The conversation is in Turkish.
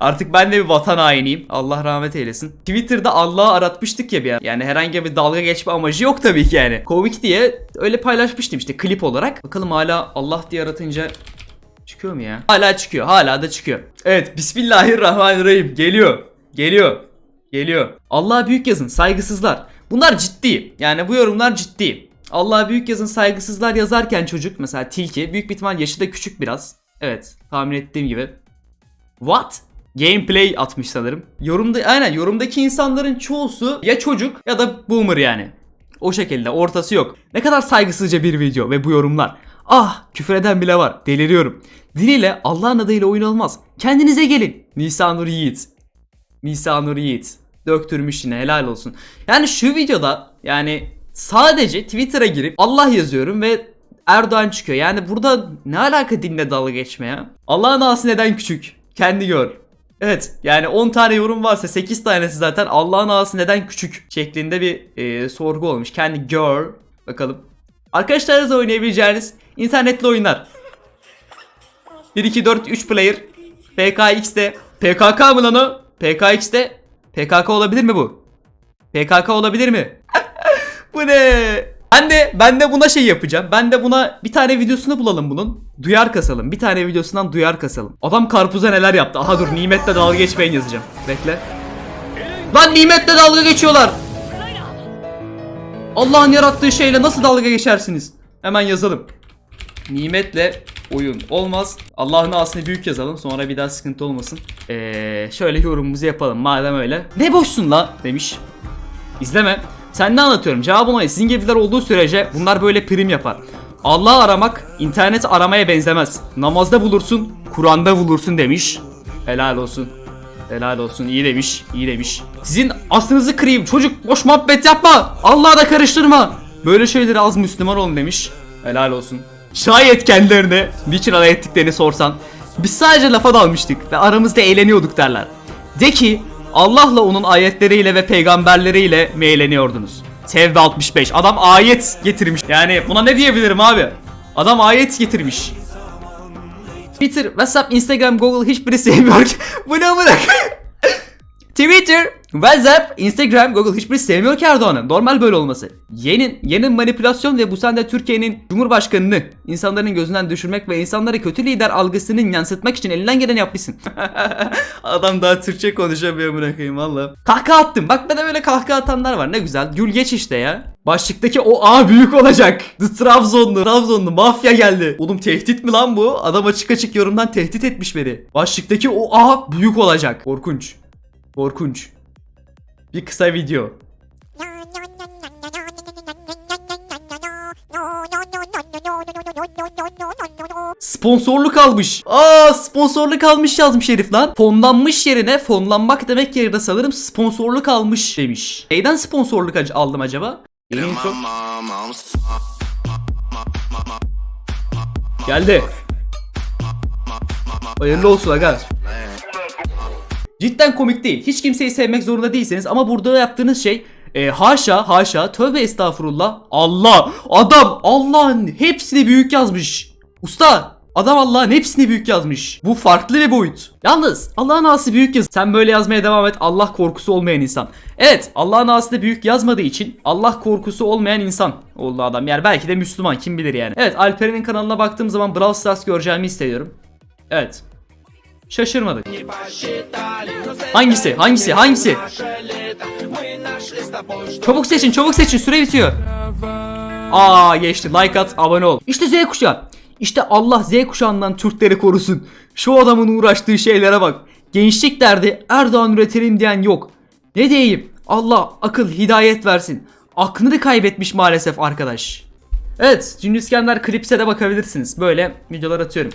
Artık ben de bir vatan hainiyim. Allah rahmet eylesin. Twitter'da Allah'ı aratmıştık ya bir ara. Yani herhangi bir dalga geçme amacı yok tabii ki yani. Komik diye öyle paylaşmıştım işte klip olarak. Bakalım hala Allah diye aratınca çıkıyor mu ya? Hala çıkıyor. Hala da çıkıyor. Evet. Bismillahirrahmanirrahim. Geliyor. Geliyor. Geliyor. Allah'a büyük yazın. Saygısızlar. Bunlar ciddi. Yani bu yorumlar ciddi. Allah'a büyük yazın saygısızlar yazarken çocuk mesela tilki büyük bir ihtimal yaşı da küçük biraz. Evet tahmin ettiğim gibi. What? Gameplay atmış sanırım. Yorumda aynen yorumdaki insanların çoğusu ya çocuk ya da boomer yani. O şekilde ortası yok. Ne kadar saygısızca bir video ve bu yorumlar. Ah küfür eden bile var. Deliriyorum. Diliyle Allah'ın adıyla oyun olmaz. Kendinize gelin. Nisanur Yiğit. Nisanur Yiğit. Döktürmüş yine helal olsun. Yani şu videoda yani sadece Twitter'a girip Allah yazıyorum ve Erdoğan çıkıyor. Yani burada ne alaka dinle dalga geçme ya? Allah'ın ağası neden küçük? Kendi gör. Evet yani 10 tane yorum varsa 8 tanesi zaten Allah'ın ağası neden küçük şeklinde bir e, sorgu olmuş. Kendi gör. Bakalım. Arkadaşlarınızla oynayabileceğiniz internetli oyunlar. 1 2 4 3 player. PKX'de. PKK mı lan o? PKX'de. PKK olabilir mi bu? PKK olabilir mi? bu ne? Ben de ben de buna şey yapacağım. Ben de buna bir tane videosunu bulalım bunun. Duyar kasalım. Bir tane videosundan duyar kasalım. Adam karpuza neler yaptı. Aha dur nimetle dalga geçmeyin yazacağım. Bekle. Lan nimetle dalga geçiyorlar. Allah'ın yarattığı şeyle nasıl dalga geçersiniz? Hemen yazalım. Nimetle oyun olmaz. Allah'ın asını büyük yazalım. Sonra bir daha sıkıntı olmasın. Ee, şöyle yorumumuzu yapalım madem öyle. Ne boşsun la demiş. İzleme. Sen ne anlatıyorum? Cevabın o. Sizin gibiler olduğu sürece bunlar böyle prim yapar. Allah'ı aramak internet aramaya benzemez. Namazda bulursun, Kur'an'da bulursun demiş. Helal olsun. Helal olsun. iyi demiş. iyi demiş. Sizin aslınızı kırayım. Çocuk boş muhabbet yapma. Allah'a da karıştırma. Böyle şeyleri az Müslüman olun demiş. Helal olsun. Şayet kendilerine niçin alay ettiklerini sorsan. Biz sadece lafa dalmıştık ve aramızda eğleniyorduk derler. De ki Allah'la onun ayetleriyle ve peygamberleriyle mi eğleniyordunuz? Tevbe 65. Adam ayet getirmiş. Yani buna ne diyebilirim abi? Adam ayet getirmiş. Twitter, WhatsApp, Instagram, Google hiçbiri sevmiyor ki. Bu ne amına? Twitter, WhatsApp, Instagram, Google hiçbiri sevmiyor ki Erdoğan'ı. Normal böyle olması. Yeni, yeni manipülasyon ve bu sende Türkiye'nin Cumhurbaşkanını insanların gözünden düşürmek ve insanları kötü lider algısını yansıtmak için elinden geleni yapmışsın. Adam daha Türkçe konuşamıyor bırakayım valla. Kahkaha attım. Bak bana böyle kahkaha atanlar var. Ne güzel. Gül geç işte ya. Başlıktaki o A büyük olacak. The Trabzonlu. Trabzonlu mafya geldi. Oğlum tehdit mi lan bu? Adam açık açık yorumdan tehdit etmiş beni. Başlıktaki o A büyük olacak. Korkunç. Korkunç. Bir kısa video. Sponsorluk almış. Aa sponsorluk almış yazmış herif lan. Fonlanmış yerine fonlanmak demek yerine sanırım sponsorluk almış demiş. Neyden sponsorluk aldım acaba? Geldi. Hayırlı olsun aga. Cidden komik değil. Hiç kimseyi sevmek zorunda değilseniz ama burada yaptığınız şey e, haşa haşa tövbe estağfurullah Allah adam Allah'ın hepsini büyük yazmış. Usta adam Allah'ın hepsini büyük yazmış. Bu farklı bir boyut. Yalnız Allah'ın ağası büyük yaz. Sen böyle yazmaya devam et Allah korkusu olmayan insan. Evet Allah'ın ağası da büyük yazmadığı için Allah korkusu olmayan insan oldu adam. Yani belki de Müslüman kim bilir yani. Evet Alperen'in kanalına baktığım zaman Brawl Stars göreceğimi hissediyorum. Evet. Şaşırmadık. Hangisi? Hangisi? Hangisi? Çabuk seçin, çabuk seçin. Süre bitiyor. Aa geçti. Like at, abone ol. İşte Z kuşağı. İşte Allah Z kuşağından Türkleri korusun. Şu adamın uğraştığı şeylere bak. Gençlik derdi Erdoğan üretelim diyen yok. Ne diyeyim? Allah akıl, hidayet versin. Aklını kaybetmiş maalesef arkadaş. Evet, Cin İskender Klips'e de bakabilirsiniz. Böyle videolar atıyorum.